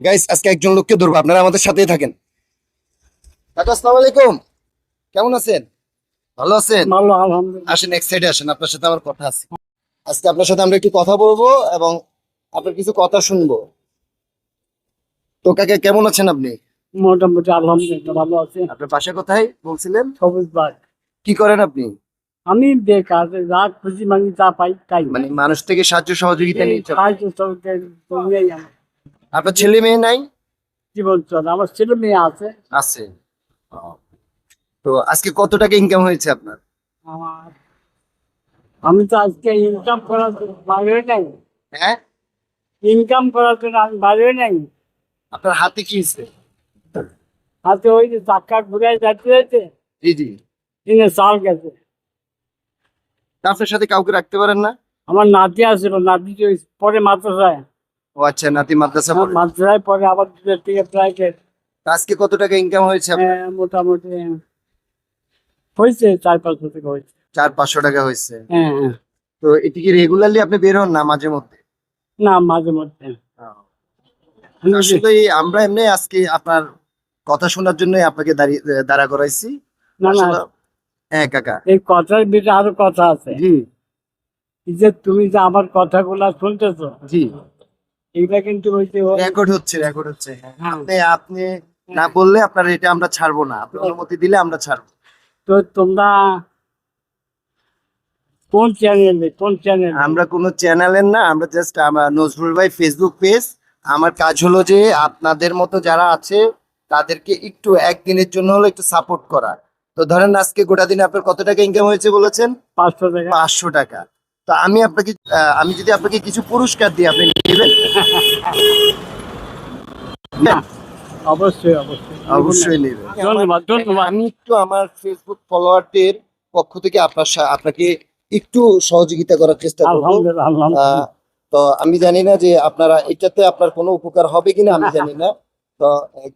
Guys আজকে একজন লোককে ধরবো আপনারা আমাদের সাথেই থাকেন। কাকা আসসালামু আলাইকুম। কেমন আছেন? ভালো আছেন? ভালো আলহামদুলিল্লাহ। আসেন এক সাইডে আসেন আপনার সাথে আমার কথা আছে। আজকে আপনার সাথে আমরা একটু কথা বলব এবং আপনার কিছু কথা শুনব। তো কাকা কেমন আছেন আপনি? মোটামুটি আলহামদুলিল্লাহ ভালো আছি। আপনার বাসা কোথায় বলছিলেন? সবুজ বাগ। কি করেন আপনি? আমি বেকার যা খুশি মাঙ্গি যা পাই তাই। মানে মানুষ থেকে সাহায্য সহযোগিতা নিচ্ছেন সাহায্য সহযোগিতা আপনার ছেলে মেয়ে নাই? কি চলে আমার ছেলে মেয়ে আছে। আছে। তো আজকে কত টাকা ইনকাম হয়েছে আপনার? আমার আমি তো আজকে ইনকাম করার বাইরে নাই। হ্যাঁ? ইনকাম করার জন্য আমি বাইরে নাই। আপনার হাতে কি হয়েছে? হাতে ওই যে চাক্কা ঘুরে যাচ্ছে হয়েছে জি জি। কিনে চাল গেছে। আপনার সাথে কাউকে রাখতে পারেন না? আমার নাতি আসছিল নাতি পরে মাদ্রাসায়। ও আচ্ছা নাতি মাদ্রাসা পড়ে? মাদ্রাসায় পরে আবার থেকে প্রাইভেট আজকে কত টাকা ইনকাম হয়েছে? আপনার? হ্যাঁ, মোটামুটি হয়েছে চার পাঁচ বছর হয়েছে। চার পাঁচশো টাকা হয়েছে। হ্যাঁ হ্যাঁ। তো এটি কি রেগুলারলি আপনি বের হন না মাঝে মধ্যে? না মাঝে মধ্যে। আসলে আমরা এমনি আজকে আপনার কথা শোনার জন্য আপনাকে দাঁড়িয়ে দাঁড়া করাইছি। না না। হ্যাঁ কাকা। এই কথার ভিতরে আরও কথা আছে। জি। যে তুমি যে আমার কথাগুলা শুনতেছো জি। এইটা কিন্তু রেকর্ড হচ্ছে রেকর্ড হচ্ছে। হ্যাঁ। হ্যাঁ। আপনি আপনি না বললে আপনার এটা আমরা ছাড়বো না। আপনি অনুমতি দিলে আমরা ছাড়বো। তো তোমরা কোন চ্যানেলে কোন চ্যানেল আমরা কোনো চ্যানেলের না আমরা জাস্ট আমার নজরুল ভাই ফেসবুক পেজ আমার কাজ হলো যে আপনাদের মতো যারা আছে তাদেরকে একটু একদিনের জন্য হলো একটু সাপোর্ট করা। তো ধরেন আজকে গোটা দিনে আপনার কত টাকা ইনকাম হয়েছে বলেছেন? পাঁচশো টাকা। পাঁচশো টাকা। তো আমি আপনাকে আমি যদি আপনাকে কিছু পুরস্কার দিই আপনি নেবেন? অবশ্যই অবশ্যই। অবশ্যই নেবেন। ধন্যবাদ ধন্যবাদ। আমি একটু আমার ফেসবুক ফলোয়ারদের পক্ষ থেকে আপনার আপনাকে একটু সহযোগিতা করার চেষ্টা করব। আলহামদুলিল্লাহ আহ, আলহামদুলিল্লাহ তো আমি জানি না যে আপনারা এটাতে আপনার কোনো উপকার হবে কিনা আমি জানি না। তো এক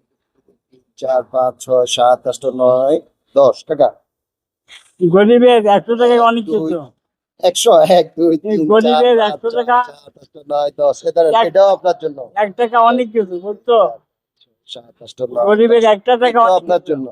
চার পাঁচ ছয় সাত আট নয় দশ টাকা। গরিবের একশো টাকা অনেক কিছু। একশো এক দুই তিন গরিবের একশো টাকা। নয় দশ এ দাঁড়ান, এক- এটাও আপনার জন্য। এক টাকা অনেক কিছু বুঝছ? সাত আট নয় গরিবের একটা টাকা আপনার জন্য।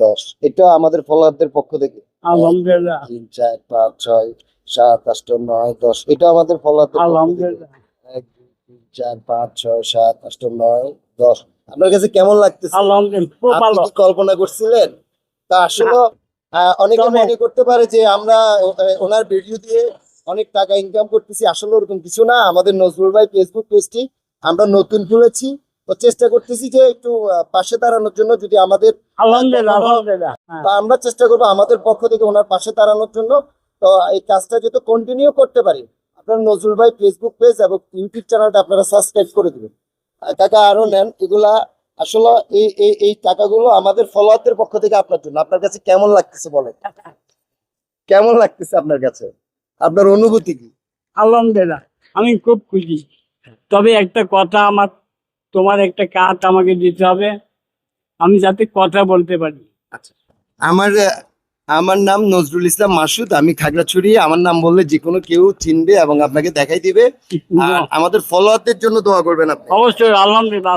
দশ এটা আমাদের ফলোয়ারদের পক্ষ থেকে। আলহামদুলিল্লাহ। তিন চার পাঁচ ছয় সাত আট নয় দশ এটা আমাদের ফলোয়ারদের পক্ষ আলহামদুলিল্লাহ। এক দুই তিন চার পাঁচ ছয় সাত আট নয় দশ। আপনার কাছে কেমন লাগতেছে? আলহামদুলিল্লাহ কল্পনা করছিলেন? তা আসলে অনেকে মনে করতে পারে যে আমরা ওনার ভিডিও দিয়ে অনেক টাকা ইনকাম করতেছি। আসলে ওরকম কিছু না। আমাদের নজরুল ভাই ফেসবুক পেজটি আমরা নতুন খুলেছি তো চেষ্টা করতেছি যে একটু পাশে দাঁড়ানোর জন্য যদি আমাদের আলহামদুলিল্লাহ হ্যাঁ। তো আমরা চেষ্টা করব আমাদের পক্ষ থেকে ওনার পাশে দাঁড়ানোর জন্য। তো এই কাজটা যেহেতু কন্টিনিউ করতে পারি আপনার নজরুল ভাই ফেসবুক পেজ এবং ইউটিউব চ্যানেলটা আপনারা সাবস্ক্রাইব করে দেবেন। টাকা আরও নেন এগুলা আসলে এই এই এই টাকাগুলো আমাদের ফলোয়ারদের পক্ষ থেকে আপনার জন্য। আপনার কাছে কেমন লাগতেছে বলেন? কেমন লাগতেছে আপনার কাছে? আপনার অনুভূতি কি? আলহামদুলিল্লাহ আমি খুব খুশি। তবে একটা কথা আমার তোমার একটা কাজ আমাকে দিতে হবে। আমি যাতে কথা বলতে পারি। আচ্ছা। আমার আমার নাম নজরুল ইসলাম মাসুদ আমি খাগড়াছড়ি। আমার নাম বললে যে কোনো কেউ চিনবে এবং আপনাকে দেখাই দিবে। আর আমাদের ফলোয়ারদের জন্য দোয়া করবেন আপনি। অবশ্যই আলহামদুলিল্লাহ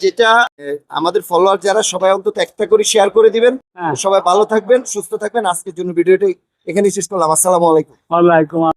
যেটা আমাদের ফলোয়ার যারা সবাই অন্তত একটা করে শেয়ার করে দিবেন। হ্যাঁ। সবাই ভালো থাকবেন সুস্থ থাকবেন। আজকের জন্য ভিডিওটি এখানেই শেষ করলাম। আসসালামু আলাইকুম। ওয়ালাইকুম